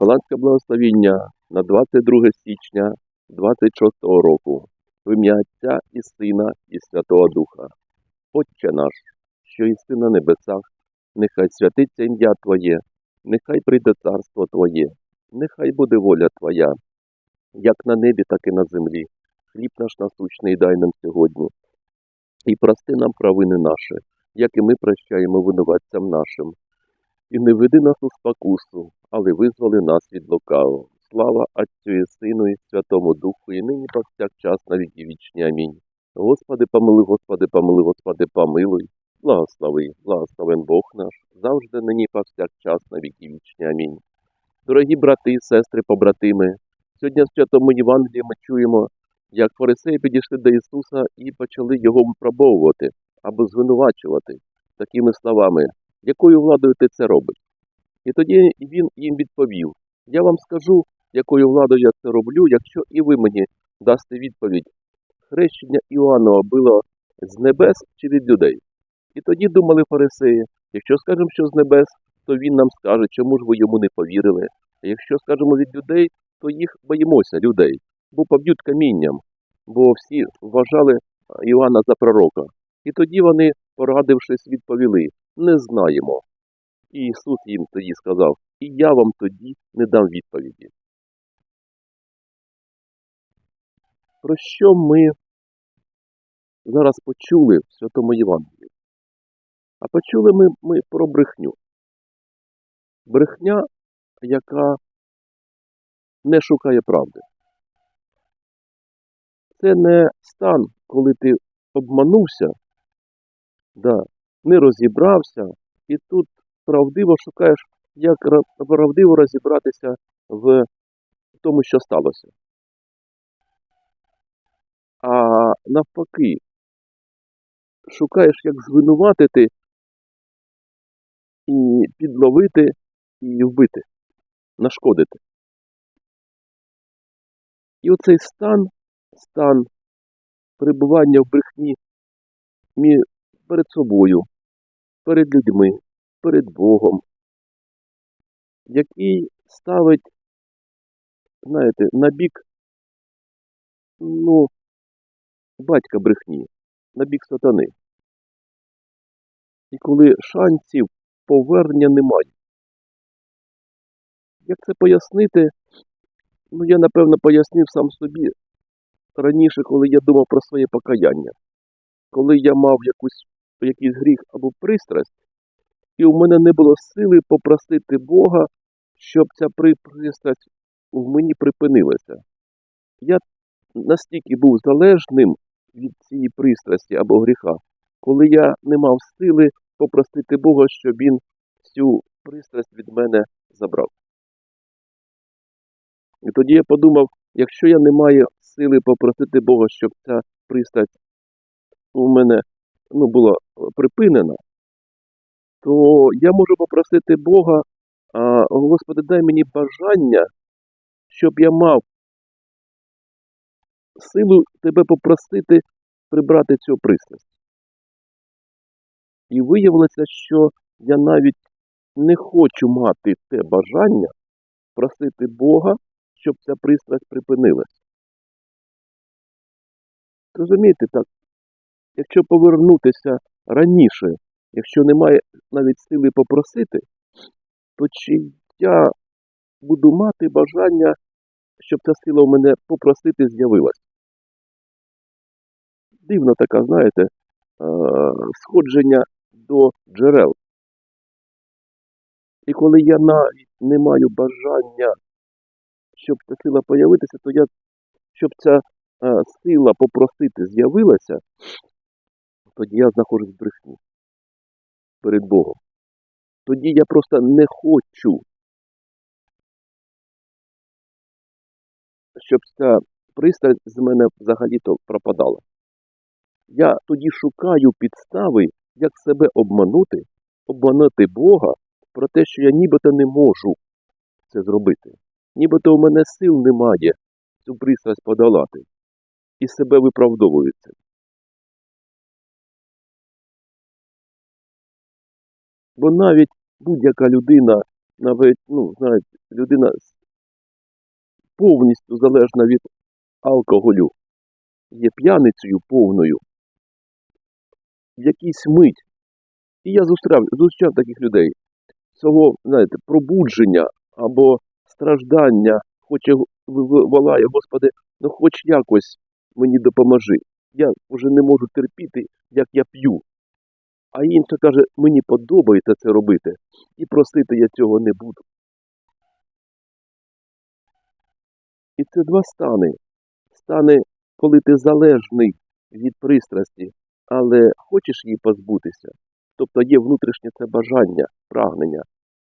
Капеланське благословіння на 22 січня 26 року в ім'я Отця і Сина і Святого Духа. Отче наш, що єси на небесах, нехай святиться ім'я Твоє, нехай прийде царство Твоє, нехай буде воля Твоя, як на небі, так і на землі. Хліб наш насущний дай нам сьогодні. І прости нам провини наші, як і ми прощаємо винуватцям нашим. І не веди нас у спокусу, але визволи нас від лукавого. Слава Отцю і Сину і Святому Духу, і нині повсякчас на віки вічні. Амінь. Господи, помилуй, Господи, помилуй, Господи, помилуй. Благослови, благословен Бог наш, завжди нині повсякчас на віки вічні. Амінь. Дорогі брати сестри, побратими, сьогодні в Святому Євангелії ми чуємо, як фарисеї підійшли до Ісуса і почали його випробовувати або звинувачувати такими словами якою владою ти це робиш? І тоді він їм відповів: Я вам скажу, якою владою я це роблю, якщо і ви мені дасте відповідь. Хрещення Іоаннова було з небес чи від людей? І тоді думали фарисеї, якщо скажемо, що з небес, то він нам скаже, чому ж ви йому не повірили. А якщо скажемо від людей, то їх боїмося людей, бо поб'ють камінням, бо всі вважали Іоанна за пророка. І тоді вони, порадившись, відповіли не знаємо. І Ісус їм тоді сказав, і я вам тоді не дам відповіді. Про що ми зараз почули в Святому Євангелії? А почули ми, ми про брехню. Брехня, яка не шукає правди. Це не стан, коли ти обманувся, да, не розібрався, і тут правдиво шукаєш, як правдиво розібратися в тому, що сталося. А навпаки, шукаєш, як звинуватити і підловити, і вбити, нашкодити. І оцей стан, стан перебування в брехні перед собою, перед людьми, перед Богом, який ставить, знаєте, на бік, ну, батька брехні, на бік сатани. І коли шансів повернення немає. Як це пояснити? Ну, я, напевно, пояснив сам собі раніше, коли я думав про своє покаяння. Коли я мав якусь, якийсь гріх або пристрасть, і у мене не було сили попросити Бога, щоб ця пристрасть в мені припинилася. Я настільки був залежним від цієї пристрасті або гріха, коли я не мав сили попросити Бога, щоб він цю пристрасть від мене забрав. І тоді я подумав, якщо я не маю сили попросити Бога, щоб ця пристрасть у мене ну, була е, припинена, то я можу попросити Бога, Господи, дай мені бажання, щоб я мав силу тебе попросити прибрати цю пристрасть. І виявилося, що я навіть не хочу мати те бажання просити Бога, щоб ця пристрасть припинилась. Розумієте, так, якщо повернутися раніше, якщо немає навіть сили попросити, то чи я буду мати бажання, щоб ця сила у мене попросити з'явилась? Дивно така, знаєте, е, сходження до джерел. І коли я навіть не маю бажання, щоб ця сила появитися, то я, щоб ця е, сила попросити з'явилася, тоді я знаходжусь в брехні перед Богом. Тоді я просто не хочу, щоб ця пристрасть з мене взагалі-то пропадала. Я тоді шукаю підстави, як себе обманути, обманути Бога про те, що я нібито не можу це зробити. Нібито у мене сил немає цю пристрасть подолати. І себе виправдовується. Бо навіть будь-яка людина навіть, ну, знаєте, людина повністю залежна від алкоголю, є п'яницею повною. В якійсь мить. І я зустрів, зустрічав таких людей. Цього, знаєте, пробудження або страждання, хоче волає, Господи, ну хоч якось мені допоможи. Я вже не можу терпіти, як я п'ю. А інша каже, мені подобається це робити, і просити я цього не буду. І це два стани. Стани, коли ти залежний від пристрасті, але хочеш її позбутися. Тобто є внутрішнє це бажання, прагнення.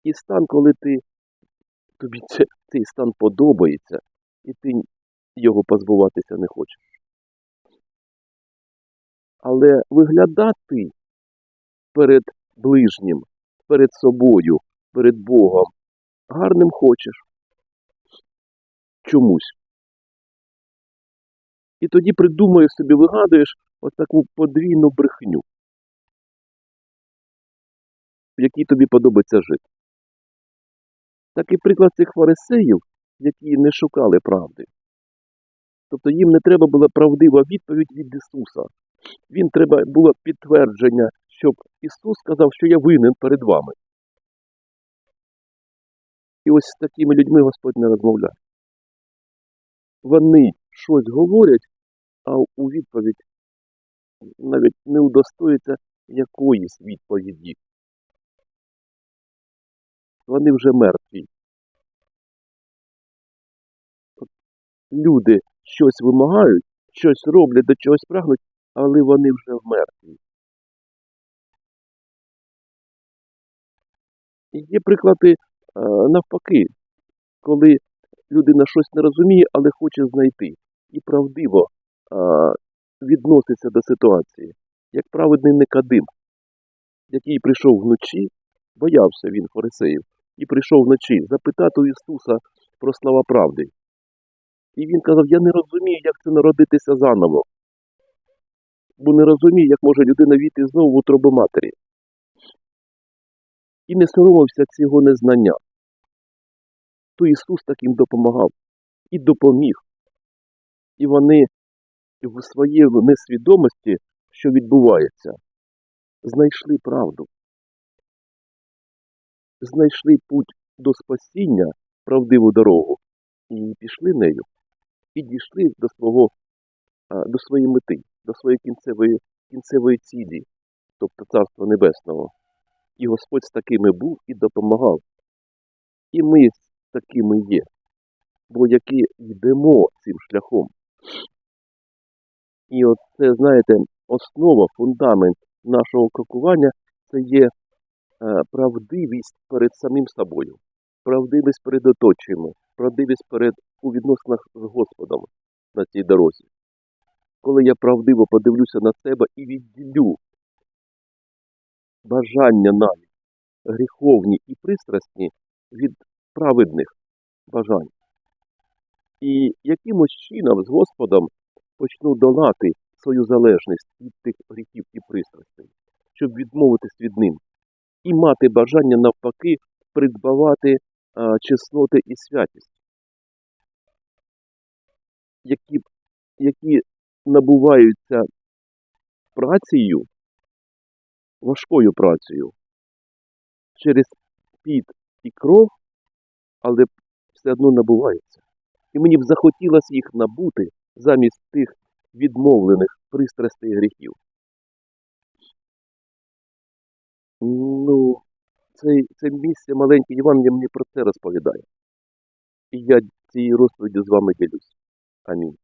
І стан, коли ти тобі це, цей стан подобається, і ти його позбуватися не хочеш. Але виглядати перед ближнім, перед собою, перед Богом гарним хочеш чомусь. І тоді придумуєш собі, вигадуєш отаку подвійну брехню, в якій тобі подобається жити. Такий приклад цих фарисеїв, які не шукали правди. Тобто їм не треба була правдива відповідь від Ісуса. Їм треба було підтвердження, щоб Ісус сказав, що я винен перед вами. І ось з такими людьми Господь не розмовляє. Вони щось говорять, а у відповідь навіть не удостоїться якоїсь відповіді. Вони вже мертві. От Люди щось вимагають, щось роблять, до чогось прагнуть, але вони вже мертві. Є приклади е, навпаки, коли людина щось не розуміє, але хоче знайти і правдиво е, відноситься до ситуації, як праведний Никодим, який прийшов вночі, боявся він фарисеїв, і прийшов вночі запитати у Ісуса про слова правди. І він казав: Я не розумію, як це народитися заново, бо не розумію, як може людина війти знову в утробу матері. І не соромився цього незнання. То Ісус таким допомагав і допоміг. І вони в своїй несвідомості, що відбувається, знайшли правду, знайшли путь до спасіння, правдиву дорогу, і пішли нею, і дійшли до свого, до своєї мети, до своєї кінцевої, кінцевої цілі, тобто Царства Небесного. І Господь з такими був і допомагав. І ми з такими є, бо які йдемо цим шляхом. І от це, знаєте, основа, фундамент нашого крокування це є е, правдивість перед самим собою, правдивість перед оточуємо, правдивість перед у відносинах з Господом на цій дорозі. Коли я правдиво подивлюся на себе і відділю бажання навіть гріховні і пристрасні від праведних бажань. І якимось чином з Господом почну долати свою залежність від тих гріхів і пристрастей, щоб відмовитись від ним, і мати бажання навпаки придбавати чесноти і святість, які, які набуваються працею, важкою працею, через піт і кров, але все одно набуваються. І мені б захотілося їх набути замість тих відмовлених пристрастей гріхів. Ну, це, це місце маленьке Євангеліє мені про це розповідає. І я цією розповіддю з вами ділюсь. Амінь.